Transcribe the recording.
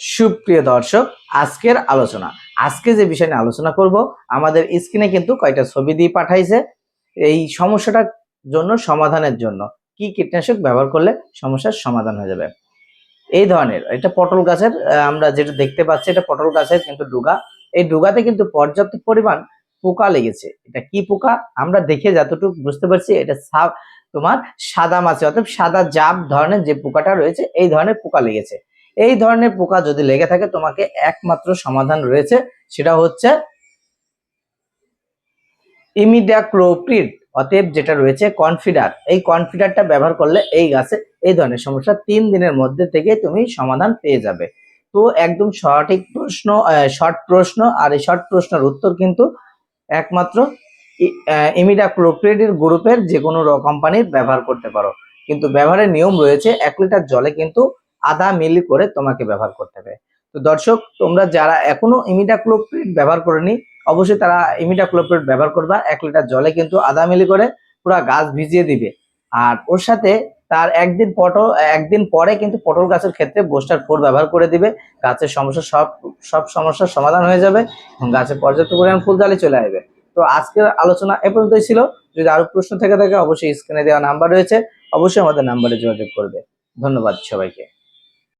সুপ্রিয় দর্শক, আজকের আলোচনা। আজকে যে বিষয় নিয়ে আলোচনা করব, আমাদের স্ক্রিনে কিন্তু কয়টা ছবি দিয়ে পাঠাইছে। এই সমস্যাটার জন্য, সমাধানের জন্য কি কীটনাশক ব্যবহার করলে সমস্যার সমাধান হয়ে যাবে? এই ধরনের, এটা পটল গাছের আমরা যেটা দেখতে পাচ্ছি, এটা পটল গাছের কিন্তু ডুগা। এই ডুগাতে কিন্তু পর্যাপ্ত পরিমাণ পোকা লেগেছে। এটা কি পোকা? আমরা দেখে যতটুকু বুঝতে পারছি, এটা তোমার সাদা মাছি, অর্থাৎ সাদা জাপ ধরনের যে পোকাটা রয়েছে, এই ধরনের পোকা লেগেছে। এই ধরনের পোকা যদি লেগে থাকে, তোমাকে একমাত্র সমাধান রয়েছে, সেটা হচ্ছে ইমিডাক্লোপ্রিড, অতএব যেটা রয়েছে কনফিডার। এই কনফিডারটা ব্যবহার করলে এই গাছে এই ধরনের সমস্যা তিন দিনের মধ্যে থেকে তুমি সমাধান পেয়ে যাবে। তো একদম সঠিক প্রশ্ন শর্ট প্রশ্ন, আর এই শর্ট প্রশ্নের উত্তর কিন্তু একমাত্র ইমিডাক্লোপ্রিডের গ্রুপের যে কোনো কোম্পানির ব্যবহার করতে পারো। কিন্তু ব্যবহারের নিয়ম রয়েছে, এক লিটার জলে কিন্তু আধা মিলি করে তোমাকে ব্যবহার করতে হবে। তো দর্শক, তোমরা যারা এখনও ইমিডাক্লোপ্রিড ব্যবহার করেনি, অবশ্যই তারা ইমিডাক্লোপ্রিড ব্যবহার করবা। এক লিটার জলে কিন্তু আধা মিলি করে পুরো গাছ ভিজিয়ে দিবে। আর ওর সাথে তার একদিন পটল, একদিন পরে কিন্তু পটল গাছের ক্ষেত্রে বোস্টার ফোর ব্যবহার করে দিবে। গাছের সমস্যা সব সব সমস্যার সমাধান হয়ে যাবে এবং গাছে পর্যাপ্ত পরিমাণ ফুলজালি চলে আসবে। তো আজকের আলোচনা এ পর্যন্তই ছিল। যদি আরও প্রশ্ন থেকে থাকে, অবশ্যই স্ক্রিনে দেওয়া নাম্বার রয়েছে। অবশ্যই আমাদের নাম্বারে যোগাযোগ করবে। ধন্যবাদ সবাইকে।